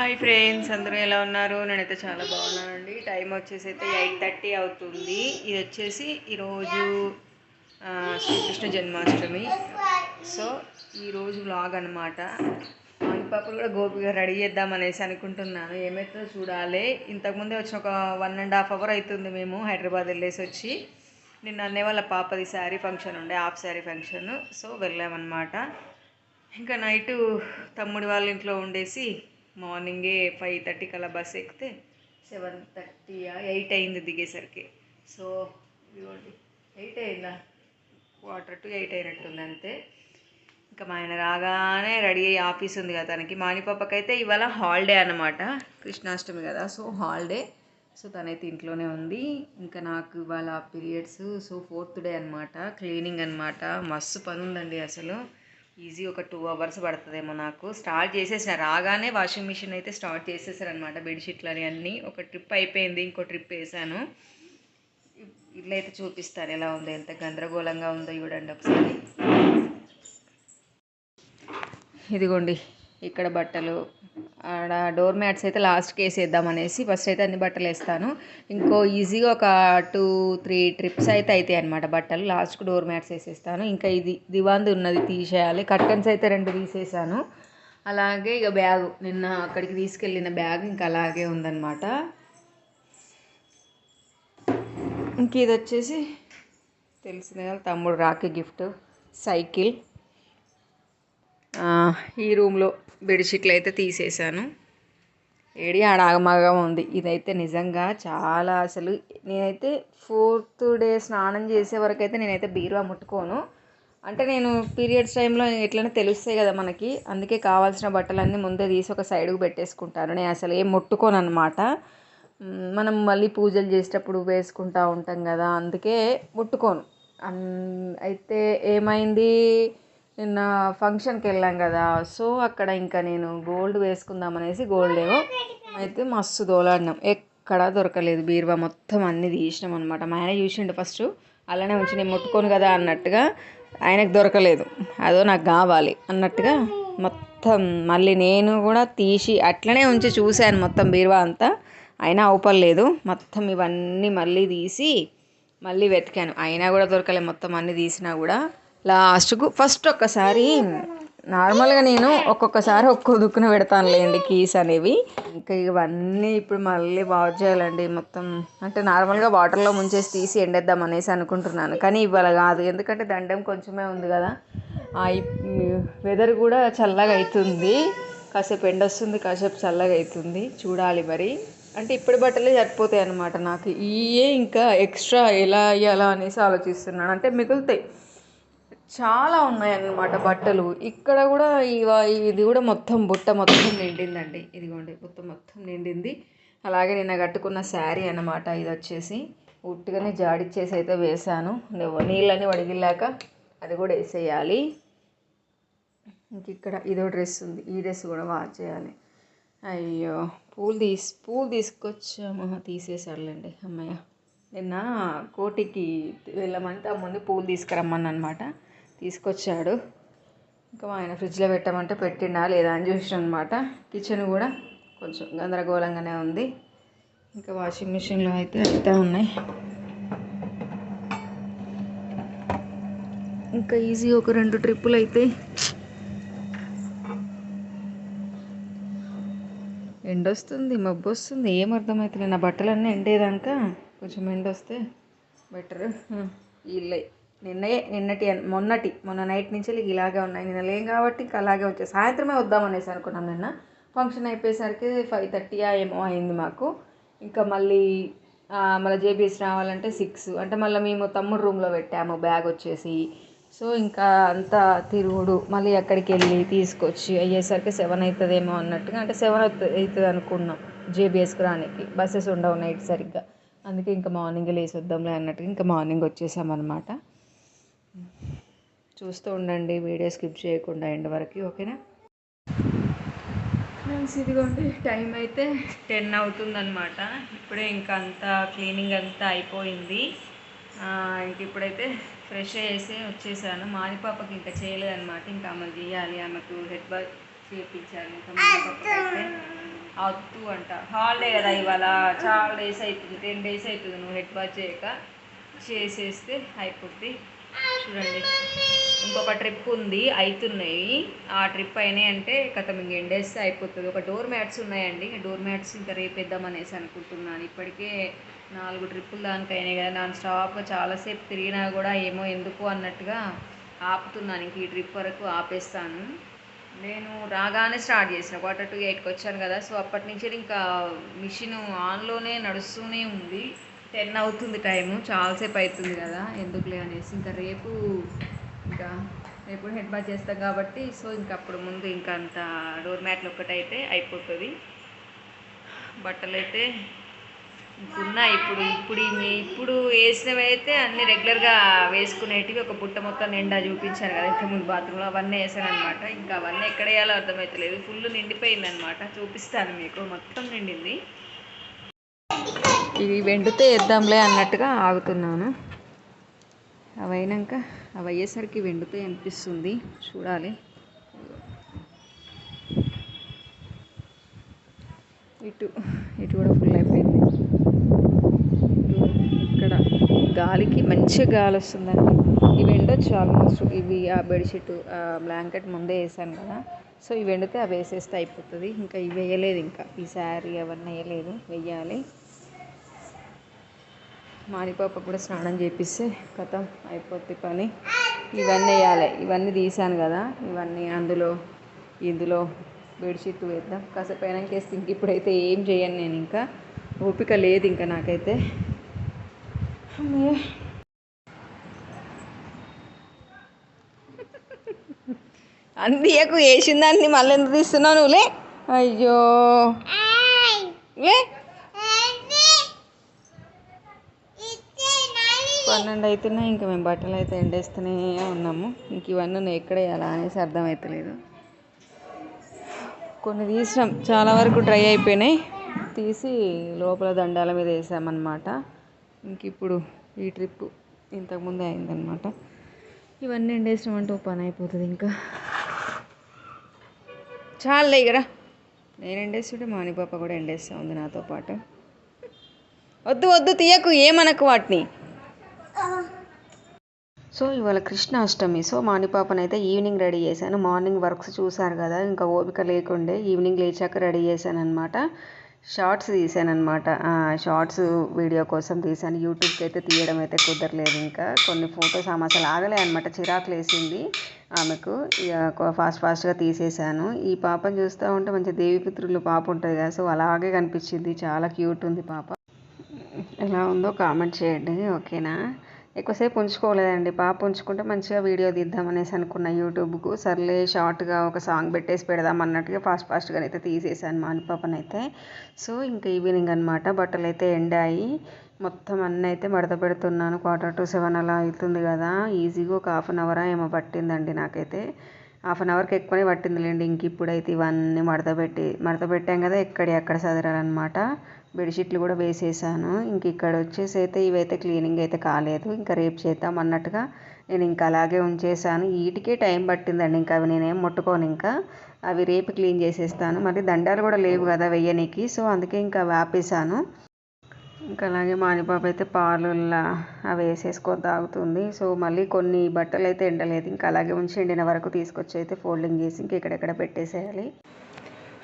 Hi friends అందరూ ఎలా ఉన్నారు? నేనైతే చాలా బాగున్నానండి. టైం వచ్చేసి అయితే ఎయిట్ థర్టీ అవుతుంది. ఇది వచ్చేసి ఈరోజు శ్రీకృష్ణ జన్మాష్టమి. సో ఈరోజు వ్లాగ్ అనమాట పాపలు కూడా గోపిగా రెడీ చేద్దాం అనేసి అనుకుంటున్నాను. ఏమైతుందో చూడాలి. ఇంతకుముందే వచ్చిన ఒక వన్ అండ్ హాఫ్ అవర్ అవుతుంది మేము హైదరాబాద్ వెళ్ళేసి వచ్చి. నిన్న అన్నే వాళ్ళ పాపది శారీ ఫంక్షన్ ఉండే హాఫ్ శారీ ఫంక్షన్ సో వెళ్ళామన్నమాట. ఇంకా నైట్ తమ్ముడి వాళ్ళ ఇంట్లో ఉండేసి మార్నింగే ఫైవ్ థర్టీకి అలా బస్ ఎక్కితే సెవెన్ థర్టీ ఎయిట్ అయింది దిగేసరికి. సో ఇదిగోండి ఎయిట్ అయిందా? క్వార్టర్ టు ఎయిట్ అయినట్టుంది అంతే. ఇంకా మా ఆయన రాగానే రెడీ అయ్యి ఆఫీస్ ఉంది కదా తనకి. మాణిపాపకైతే ఇవాళ హాలిడే అనమాట కృష్ణాష్టమి కదా సో హాలిడే. సో తనైతే ఇంట్లోనే ఉంది. ఇంకా నాకు ఇవాళ పీరియడ్స్ సో ఫోర్త్ డే అనమాట క్లీనింగ్ అనమాట మస్తు పని ఉందండి అసలు. ఈజీ ఒక టూ అవర్స్ పడుతుందేమో నాకు. స్టార్ట్ చేసేసిన రాగానే వాషింగ్ మిషన్ అయితే స్టార్ట్ చేసేసారనమాట బెడ్షీట్లని బెడ్షీట్లు అని అన్నీ. ఒక ట్రిప్ అయిపోయింది ఇంకో ట్రిప్ వేసాను. ఇట్లా అయితే చూపిస్తాను ఎలా ఉందో ఎంత గందరగోళంగా ఉందో చూడండి ఒకసారి. ఇదిగోండి ఇక్కడ బట్టలు ఆడ డోర్ మ్యాట్స్ అయితే లాస్ట్కి వేసేద్దాం అనేసి ఫస్ట్ అయితే అన్ని బట్టలు వేస్తాను. ఇంకో ఈజీగా ఒక టూ త్రీ ట్రిప్స్ అయితే అవుతాయి అనమాట బట్టలు. లాస్ట్కి డోర్ మ్యాట్స్ వేసేస్తాను. ఇంకా ఇది దివాంది ఉన్నది తీసేయాలి. కర్టన్స్ అయితే రెండు తీసేసాను. అలాగే ఇక బ్యాగు నిన్న అక్కడికి తీసుకెళ్ళిన బ్యాగ్ ఇంకా అలాగే ఉందన్నమాట. ఇంక ఇది వచ్చేసి తెలిసింది కదా తమ్ముడు రాఖీ గిఫ్ట్ సైకిల్. ఈ రూమ్లో బెడ్షీట్లు అయితే తీసేసాను ఏడి ఆడ ఆగమాగం ఉంది. ఇదైతే నిజంగా చాలా అసలు నేనైతే ఫోర్త్ డే స్నానం చేసే వరకు అయితే నేనైతే బీరువా ముట్టుకోను. అంటే నేను పీరియడ్స్ టైంలో ఎట్లనే తెలుస్తాయి కదా మనకి. అందుకే కావాల్సిన బట్టలన్నీ ముందే తీసి ఒక సైడ్కి పెట్టేసుకుంటాను. నేను అసలు ఏం ముట్టుకోను అనమాట మనం మళ్ళీ పూజలు చేసేటప్పుడు వేసుకుంటా ఉంటాం కదా అందుకే ముట్టుకోను. అయితే ఏమైంది? నిన్న ఫంక్షన్కి వెళ్ళాం కదా సో అక్కడ ఇంకా నేను గోల్డ్ వేసుకుందాం అనేసి గోల్డ్ ఏమో అయితే మస్తు దోలాడినాం. ఎక్కడా దొరకలేదు బీరువా మొత్తం అన్నీ తీసినాం అనమాట మా ఆయన చూసిండు ఫస్ట్ అలానే ఉంచి నేను ముట్టుకోను కదా అన్నట్టుగా ఆయనకు దొరకలేదు. అదో నాకు కావాలి అన్నట్టుగా మొత్తం మళ్ళీ నేను కూడా తీసి అట్లనే ఉంచి చూశాను మొత్తం బీరువా అంతా. అయినా అవపడలేదు మొత్తం ఇవన్నీ మళ్ళీ తీసి మళ్ళీ వెతికాను. అయినా కూడా దొరకలేదు. మొత్తం అన్నీ తీసినా కూడా లాస్ట్కు ఫస్ట్ ఒక్కసారి నార్మల్గా నేను ఒక్కొక్కసారి ఒక్కో దుక్కున పెడతానులేండి కీస్ అనేవి. ఇంకా ఇవన్నీ ఇప్పుడు మళ్ళీ వాష్ చేయాలండి మొత్తం. అంటే నార్మల్గా వాటర్లో ముంచేసి తీసి ఎండేద్దాం అనేసి అనుకుంటున్నాను. కానీ ఇవాళ కాదు. ఎందుకంటే దండం కొంచెమే ఉంది కదా. వెదర్ కూడా చల్లగా అవుతుంది కాసేపు ఎండ వస్తుంది కాసేపు చల్లగా అవుతుంది చూడాలి మరి. అంటే ఇప్పుడు బట్టలే సరిపోతాయి అన్నమాట నాకు. ఇయే ఇంకా ఎక్స్ట్రా ఎలా అయ్యాలా అనేసి ఆలోచిస్తున్నాను. అంటే మిగులుతాయి. చాలా ఉన్నాయన్నమాట బట్టలు. ఇక్కడ కూడా ఇవ- ఇది కూడా మొత్తం బుట్ట మొత్తం నిండిందండి. ఇదిగోండి బుట్ట మొత్తం నిండింది. అలాగే నిన్న కట్టుకున్న శారీ అన్నమాట ఇది వచ్చేసి. ఉట్టిగానే జాడిచ్చేసి అయితే వేసాను నీళ్ళని వడిగిల్లాక అది కూడా వేసేయాలి. ఇంక ఇక్కడ ఇదో డ్రెస్ ఉంది ఈ డ్రెస్ కూడా వాష్ చేయాలి అయ్యో పూలు తీసి పూలు తీసుకొచ్చాము. తీసేసారులేండి అమ్మయ్య. నిన్న కోటికి వెళ్ళమంటే ఆ ముందు పూలు తీసుకురమ్మని అనమాట తీసుకొచ్చాడు. ఇంకా మా ఆయన ఫ్రిడ్జ్లో పెట్టమంటే పెట్టిండా లేదా అని చూసిన అనమాట కిచెన్ కూడా కొంచెం గందరగోళంగానే ఉంది. ఇంకా వాషింగ్ మిషన్లో అయితే అట్టే ఉన్నాయి. ఇంకా ఈజీ ఒక రెండు ట్రిప్పులు అయితే ఎండ వస్తుంది మబ్బు వస్తుంది ఏం అర్థమవుతుంది నా బట్టలన్నీ ఎండేదాకా కొంచెం ఎండ వస్తే బెటర్ ఇల్లే నిన్నయే నిన్నటి మొన్నటి మొన్న నైట్ నుంచి ఇలాగే ఉన్నాయి. నిన్న లేం కాబట్టి ఇంకా అలాగే వచ్చాయి సాయంత్రమే వద్దామనేసి అనుకున్నాం నిన్న. ఫంక్షన్ అయిపోయేసరికి ఫైవ్ థర్టీ ఏమో అయింది మాకు. ఇంకా మళ్ళీ మళ్ళీ జేబీఎస్ రావాలంటే సిక్స్. అంటే మళ్ళీ మేము తమ్ముడు రూమ్లో పెట్టాము బ్యాగ్ వచ్చేసి. సో ఇంకా అంతా తిరుగుడు. మళ్ళీ అక్కడికి వెళ్ళి తీసుకొచ్చి అయ్యేసరికి సెవెన్ అవుతుందేమో అన్నట్టుగా అంటే సెవెన్ అవుతుంది అనుకున్నాం. జేబీఎస్కి రానికి. బస్సెస్ ఉండవు నైట్ సరిగ్గా. అందుకే ఇంకా మార్నింగ్ లేసి వద్దాంలే అన్నట్టుగా ఇంకా మార్నింగ్ వచ్చేసామన్నమాట. చూస్తూ ఉండండి వీడియో స్కిప్ చేయకుండా ఎండ్ వరకు ఓకేనా? ఫ్రెండ్స్ ఇదిగోండి టైం అయితే టెన్ అవుతుందనమాట ఇప్పుడే ఇంకా అంతా క్లీనింగ్ అంతా అయిపోయింది. ఇంక ఇప్పుడైతే ఫ్రెష్ అయ్యేసి వచ్చేసాను. మానిపాపకి ఇంకా చేయలేదన్నమాట. ఇంకా ఆమె చేయాలి ఆమెకు హెడ్ బాత్ చేయించాలి ఇంకా మానిపాపకి అయితే వద్దు అంట. హాలిడే కదా ఇవాళ. చాలా డేస్ అవుతుంది టెన్ డేస్ అవుతుంది నువ్వు హెడ్ బాత్ చేయక. చేసేస్తే అయిపోద్ది. చూడండి. ఇంకొక ట్రిప్ ఉంది అవుతున్నాయి ఆ ట్రిప్ అయినాయి అంటే కథం ఇంక ఎండేస్తే అయిపోతుంది? ఒక డోర్ మ్యాట్స్ ఉన్నాయండి. డోర్ మ్యాట్స్ ఇంకా రేపేద్దాం అనేసి అనుకుంటున్నాను. ఇప్పటికే నాలుగు ట్రిప్పులు దానికి అయినాయి కదా. నాన్ స్టాప్గా చాలాసేపు తిరిగినా కూడా ఏమో ఎందుకు అన్నట్టుగా ఆపుతున్నాను. ఇంక ఈ ట్రిప్ వరకు ఆపేస్తాను. నేను రాగానే స్టార్ట్ చేసిన. క్వార్టర్ టు ఎయిట్కి వచ్చాను కదా. సో అప్పటి నుంచి ఇంకా మిషన్ ఆన్లోనే నడుస్తూనే ఉంది. టెన్ అవుతుంది టైము చాలాసేపు అవుతుంది కదా ఎందుకులే అనేసి. ఇంకా రేపు ఇంకా రేపు హెడ్ బాత్ చేస్తాం కాబట్టి సో ఇంకా అప్పుడు ముందు ఇంకా అంత డోర్ మ్యాట్లు ఒక్కటైతే అయిపోతుంది. బట్టలు అయితే ఉన్నాయి ఇప్పుడు ఇప్పుడు ఇప్పుడు వేసినవి అయితే అన్ని రెగ్యులర్గా వేసుకునేటివి ఒక పుట్ట మొత్తం నిండా చూపించాను కదా ఇంతకుముందు బాత్రూంలో అవన్నీ వేసాను అనమాట ఇంకా అవన్నీ ఎక్కడ వేయాలో అర్థమవుతలేదు ఫుల్ నిండిపోయింది అనమాట చూపిస్తాను మీకు మొత్తం నిండింది. ఇవి వెండితే వేద్దాంలే అన్నట్టుగా ఆగుతున్నాను. అవి అయినాక అవి అయ్యేసరికి వెండితే అనిపిస్తుంది. చూడాలి. ఇటు ఇటు కూడా ఫుల్ అయిపోయింది. ఇక్కడ గాలికి మంచి గాలి వస్తుందండి. ఇవి ఎండొచ్చు ఆల్మోస్ట్ ఇవి ఆ బెడ్షీట్ ఆ బ్లాంకెట్ ముందే వేసాను కదా. సో ఇవి ఎండితే అవి వేసేస్తే అయిపోతుంది. ఇంకా ఇవి వేయలేదు ఇంకా. ఈ శారీ అవన్నీ వేయలేదు. వెయ్యాలి మాడిపాప కూడా స్నానం చేపిస్తే కథం అయిపోద్ది పని. ఇవన్నీ వేయాలి. ఇవన్నీ తీసాను కదా. ఇవన్నీ అందులో ఇందులో బెడ్షీట్ వేద్దాం. కాసేపు అయినాక వేస్తే ఇంక ఇప్పుడైతే ఏం చేయను నేను ఇంకా. ఓపిక లేదు ఇంకా నాకైతే. అమ్మయ్య. అందియకు వేసిన మళ్ళీ ఎందుకు తీస్తున్నావు నువ్వులే అయ్యో. లే. పన్నెండు అవుతున్నా ఇంకా మేము బట్టలు అయితే ఎండేస్తూనే ఉన్నాము. ఇంక ఇవన్నీ నేను ఎక్కడ వేయాలా అనేసి అర్థమవుతలేదు కొన్ని తీసినాం చాలా వరకు డ్రై అయిపోయినాయి. తీసి లోపల దండాల మీద వేసామన్నమాట. ఇంక ఇప్పుడు ఈ ట్రిప్ ఇంతకుముందే అయిందనమాట ఇవన్నీ ఎండేసినామంటే ఓ పని అయిపోతుంది ఇంకా. చాలా దగ్గర నేను ఎండేస్తుంటే మాని పాప కూడా ఎండేస్తా ఉంది నాతో పాటు. వద్దు వద్దు తీయకు ఏమనకు వాటిని? సో ఇవాళ కృష్ణాష్టమి. సో మానిపాపని అయితే ఈవినింగ్ రెడీ చేశాను. మార్నింగ్ వర్క్స్ చూసారు కదా ఇంకా ఓపిక లేకుండే ఈవినింగ్ లేచాక రెడీ చేశాను అనమాట షార్ట్స్ తీసాను అనమాట షార్ట్స్ వీడియో కోసం తీసాను యూట్యూబ్కి అయితే తీయడం అయితే కుదరలేదు ఇంకా. కొన్ని ఫొటోస్ ఆమె అసలు ఆగలే అనమాట చిరాకు లేసింది ఆమెకు. ఇక ఫాస్ట్ ఫాస్ట్గా తీసేశాను. ఈ పాపను చూస్తూ ఉంటే మంచి దేవిపుత్రులు పాప ఉంటుంది కదా సో అలాగే కనిపించింది. చాలా క్యూట్ ఉంది పాప. ఎలా ఉందో కామెంట్ చేయండి ఓకేనా? ఎక్కువసేపు ఉంచుకోలేదండి. పాప ఉంచుకుంటే మంచిగా వీడియో తీద్దాం అనేసి అనుకున్న యూట్యూబ్కు సర్లే షార్ట్గా ఒక సాంగ్ పెట్టేసి పెడదాం అన్నట్టుగా ఫాస్ట్ ఫాస్ట్గా అయితే తీసేసాను మాని పాపనైతే సో ఇంకా ఈవినింగ్ అనమాట బట్టలు అయితే ఎండాయి. మొత్తం అన్నీ అయితే మడత పెడుతున్నాను. క్వార్టర్ టు సెవెన్ అలా అవుతుంది కదా. ఈజీగా ఒక హాఫ్ అన్ అవర్ ఏమో పట్టిందండి నాకైతే. హాఫ్ అన్ అవర్కి ఎక్కువనే పట్టిందిలేండి. ఇంక ఇప్పుడైతే ఇవన్నీ మడత పెట్టి మడత పెట్టాం కదా ఎక్కడి అక్కడ సదరాలన్నమాట. బెడ్షీట్లు కూడా వేసేసాను. ఇంక ఇక్కడ వచ్చేసి అయితే ఇవైతే క్లీనింగ్ అయితే కాలేదు. ఇంకా రేపు చేద్దాం అన్నట్టుగా నేను ఇంకా అలాగే ఉంచేసాను. వీటికే టైం పట్టిందండి. ఇంకా అవి నేనేం ముట్టుకోను ఇంకా. అవి రేపు క్లీన్ చేసేస్తాను. మరి దండాలు కూడా లేవు కదా వెయ్యనికి. సో అందుకే ఇంకా అవి ఆపేసాను ఇంకా అలాగే మానిపాప అయితే పాలులా అవి వేసేసుకొని తాగుతుంది. సో మళ్ళీ కొన్ని బట్టలు అయితే ఎండలేదు. ఇంకా అలాగే ఉంచి ఎండిన వరకు తీసుకొచ్చి అయితే ఫోల్డింగ్ చేసి ఇంక ఎక్కడెక్కడ పెట్టేసేయాలి.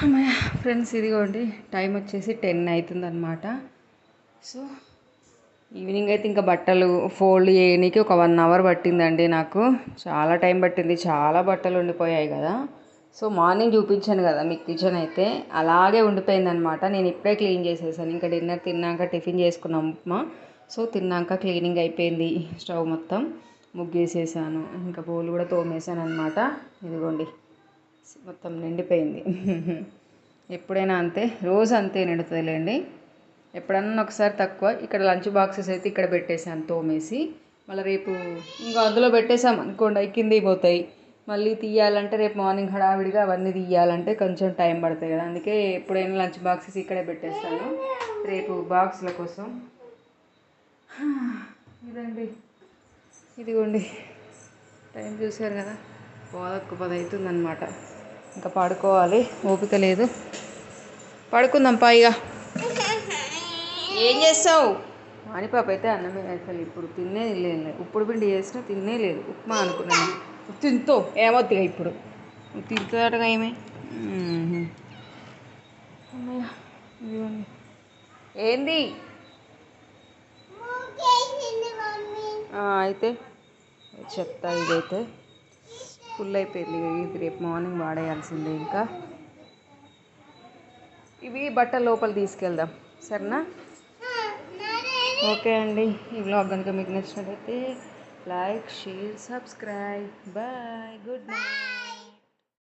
అమ్మయ్య ఫ్రెండ్స్ ఇదిగోండి. టైం వచ్చేసి టెన్ అవుతుంది అనమాట సో ఈవినింగ్ అయితే ఇంకా బట్టలు ఫోల్డ్ చేయడానికి ఒక వన్ అవర్ పట్టిందండి నాకు. చాలా టైం పట్టింది. చాలా బట్టలు ఉండిపోయాయి కదా. సో మార్నింగ్ చూపించాను కదా మీకు కిచెన్ అయితే. అలాగే ఉండిపోయిందనమాట నేను ఇప్పుడే క్లీన్ చేసేసాను. ఇంకా డిన్నర్ తిన్నాక టిఫిన్ చేసుకున్నాం ఉప్మా సో తిన్నాక క్లీనింగ్ అయిపోయింది స్టవ్ మొత్తం ముగ్గేసేసాను. ఇంకా బౌల్ కూడా తోమేసాను అనమాట ఇదిగోండి. మొత్తం నిండిపోయింది. ఎప్పుడైనా అంతే రోజు అంతే నిండుతుందిలేండి. ఎప్పుడన్నా ఒకసారి తక్కువ. ఇక్కడ లంచ్ బాక్సెస్ అయితే ఇక్కడ పెట్టేసాను తోమేసి. మళ్ళీ రేపు ఇంకా అందులో పెట్టేసాం అనుకోండి అవి కిందికి పోతాయి. మళ్ళీ తీయాలంటే రేపు మార్నింగ్ హడావిడిగా అవన్నీ తీయాలంటే కొంచెం టైం పడుతుంది కదా. అందుకే ఎప్పుడైనా లంచ్ బాక్సెస్ ఇక్కడే పెట్టేస్తాను. రేపు బాక్స్ల కోసం. ఇదండి. ఇదిగోండి. టైం చూసారు కదా? పోదొక్క పది అవుతుందన్నమాట. ఇంకా పడుకోవాలి. ఓపిక లేదు. పడుకుందాం పైగా ఏం చేస్తావు? మానిపాప అయితే అన్నమే అసలు ఇప్పుడు తినే లేదు. ఉప్పుడు పిండి చేసినా తినే లేదు. ఉప్మా అనుకున్నాను తింతో ఏమొద్దిగా ఇప్పుడు. తింటాడుగా ఏమే. ఏంది? ఆ, అయితే చెప్తా ఇదైతే. ఫుల్ అయిపోయింది. ఇది రేపు మార్నింగ్ వాడేయాల్సిందే ఇంకా. ఇవి బట్ట లోపల తీసుకెళ్దాం. సరేనా? ఓకే అండి. ఈ బ్లాగ్ కనుక మీకు నచ్చినట్లయితే like share subscribe. Bye. Good night.